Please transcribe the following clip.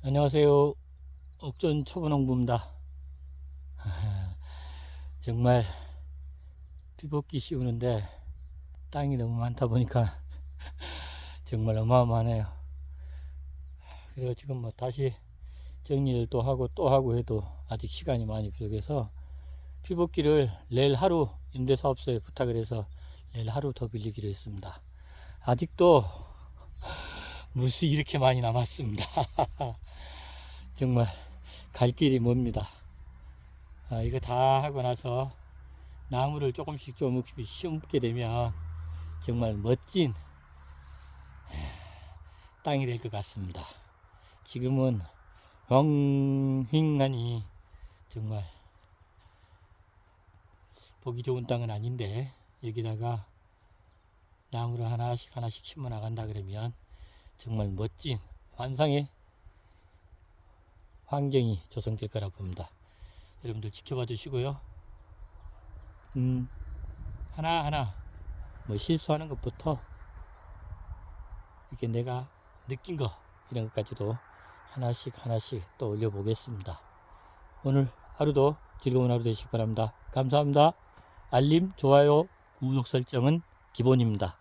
안녕하세요. 옥전 초보농부입니다. 정말 피벗기 씌우는데 땅이 너무 많다 보니까 정말 어마어마하네요. 그래서 지금 뭐 다시 정리를 또 하고 또 하고 해도 아직 시간이 많이 부족해서 피벗기를 내일 하루 임대사업소에 부탁을 해서 내일 하루 더 빌리기로 했습니다. 아직도 무수 이렇게 많이 남았습니다. 정말 갈 길이 멉니다. 아, 이거 다 하고 나서 나무를 조금씩 좀 심게 되면 정말 멋진 땅이 될 것 같습니다. 지금은 엉행하니 정말 보기 좋은 땅은 아닌데 여기다가 나무를 하나씩 하나씩 심어 나간다 그러면 정말 멋진 환상의 환경이 조성될 거라 봅니다. 여러분들 지켜봐 주시고요. 음, 하나하나 뭐 실수하는 것부터 이렇게 내가 느낀 거 이런 것까지도 하나씩 하나씩 또 올려보겠습니다. 오늘 하루도 즐거운 하루 되시기 바랍니다. 감사합니다. 알림, 좋아요, 구독 설정은 기본입니다.